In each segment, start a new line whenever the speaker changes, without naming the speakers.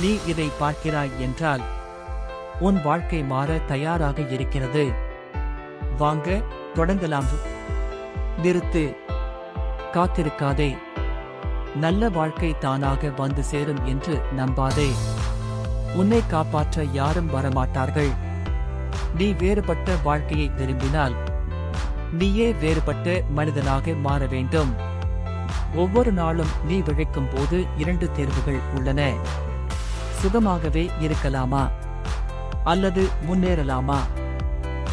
நீ இதை பார்க்கிறாய் என்றால் உன் வாழ்க்கை மாற தயாராக இருக்கிறது. வாங்க தொடங்கலாம். நிறுத்து. காத்திருக்காதே. நல்ல வாழ்க்கை தானாக வந்து சேரும் என்று நம்பாதே. உன்னை காப்பாற்ற யாரும் வரமாட்டார்கள். நீ வேறுபட்ட வாழ்க்கையை விரும்பினால் நீயே வேறுபட்ட மனிதனாக மாற வேண்டும். ஒவ்வொரு நாளும் நீ விழைக்கும் போது இரண்டு தேர்வுகள் உள்ளன. சுகமாகவே இருக்கலாமா? அல்லது முன்னேறலாமா?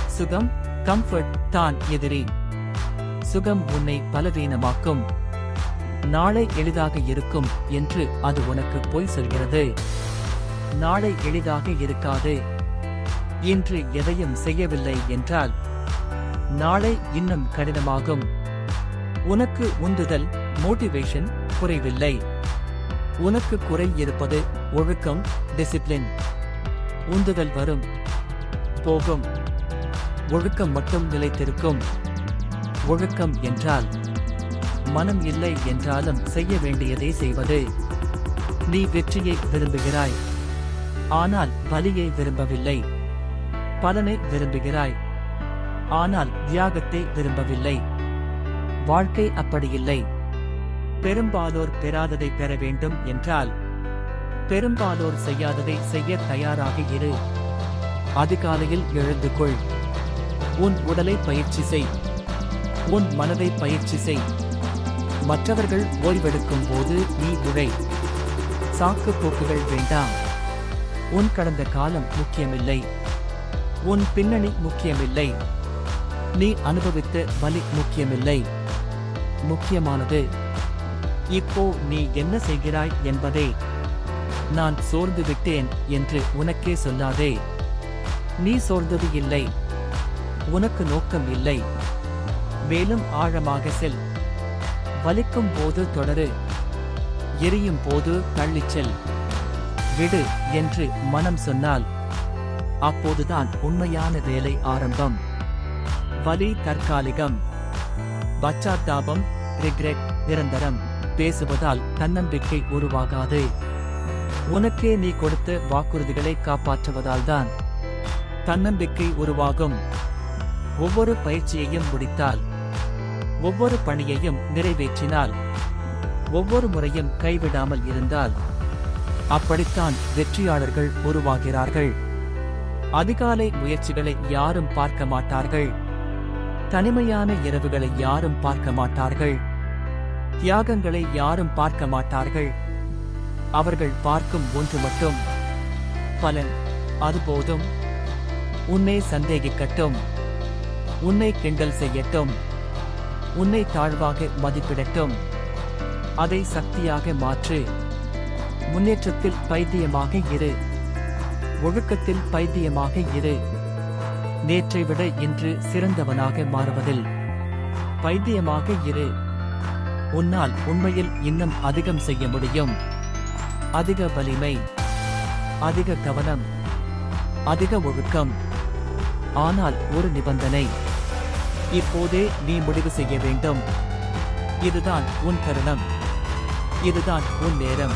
சுகம் கம்ஃபர்ட் தான் எதிரி. சுகம் உன்னை பலவீனமாக்கும். நாளை எளிதாக இருக்கும் என்று அது உனக்கு போய் சொல்கிறது. நாளை எளிதாக இருக்காது. இன்று எதையும் செய்யவில்லை என்றால் நாளை இன்னும் கடினமாகும். உனக்கு உந்துதல் மோட்டிவேஷன் குறைவில்லை. உனக்கு குறை இருப்பது ஒழுக்கம் டிசிப்ளின் உந்துதல் வரும். போகும். ஒழுக்கம் மட்டும் நிலைத்திருக்கும். ஒழுக்கம் என்றால் மனம் இல்லை என்றாலும் செய்ய வேண்டியதை செய்வது. நீ வெற்றியை விரும்புகிறாய். ஆனால் வலியை விரும்பவில்லை. பலனை விரும்புகிறாய். ஆனால் தியாகத்தை விரும்பவில்லை. வாழ்க்கை அப்படியில்லை பெரும்பாலோர் பெறாததை பெற வேண்டும் என்றால் பெரும்பாலோர் செய்யாததை செய்ய தயாராக இரு. அதிகாலையில் எழுந்து கொள் உன் உடலை பயிற்சி செய். உன் மனதை பயிற்சி செய். மற்றவர்கள் ஓய்வெடுக்கும் போது நீ உழை. சாக்கு போக்குகள் வேண்டாம். உன் கடந்த காலம் முக்கியமில்லை. உன் பின்னணி முக்கியமில்லை. நீ அனுபவித்த வலி முக்கியமில்லை. முக்கியமானது இப்போ நீ என்ன செய்கிறாய் என்பதே நான் சோர்ந்து விட்டேன் என்று உனக்கே சொல்லாதே. நீ சோர்ந்தது இல்லை. உனக்கு நோக்கம் இல்லை. மேலும் ஆழமாக செல். வலிக்கும் போது தொடரு. எரியும் போது தள்ளிச்செல் விடு என்று மனம் சொன்னால் அப்போதுதான் உண்மையான வேலை ஆரம்பம். வலி தற்காலிகம். பச்சாத்தாபம் ரிக்ரெட் நிரந்தரம். பேசுவதால் தன்னம்பிக்கை உருவாகாது. உனக்கே நீ கொடுத்த வாக்குறுதிகளை காப்பாற்றுவதால் தான் தன்னம்பிக்கை உருவாகும். ஒவ்வொரு பயிற்சியையும் முடித்தால் ஒவ்வொரு பணியையும் நிறைவேற்றினால் ஒவ்வொரு முறையும் கைவிடாமல் இருந்தால் அப்படித்தான் வெற்றியாளர்கள் உருவாகிறார்கள். அதிகாலை முயற்சிகளை யாரும் பார்க்க மாட்டார்கள். தனிமையான இரவுகளை யாரும் பார்க்க மாட்டார்கள். தியாகங்களை யாரும் பார்க்க மாட்டார்கள். அவர்கள் பார்க்கும் ஒன்று மட்டும் பலன் அது போதும். உன்னை சந்தேகிக்கட்டும். உன்னை கிண்டல் செய்யட்டும். உன்னை தாழ்வாக மதிப்பிடட்டும். அதை சக்தியாக மாற்று. முன்னேற்றத்தில் பைத்தியமாக இரு. ஒழுக்கத்தில் பைத்தியமாக இரு. நேற்றை விட இன்று சிறந்தவனாக மாறுவதில் பைத்தியமாக இரு. உன்னால் உண்மையில் இன்னும் அதிகம் செய்ய முடியும். அதிக வலிமை அதிக கவனம் அதிக ஒழுக்கம். ஆனால் ஒரு நிபந்தனை. இப்போதே நீ முடிவு செய்ய வேண்டும். இதுதான் உன் தருணம். இதுதான் உன் நேரம்.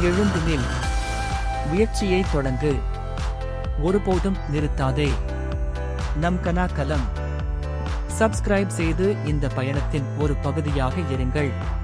எழுந்து நில். முயற்சியை தொடங்கு. ஒருபோதும் நிறுத்தாதே. நம் கனாக்கலம் சப்ஸ்கிரைப் செய்து இந்த பயணத்தின் ஒரு பகுதியாக இருங்கள்.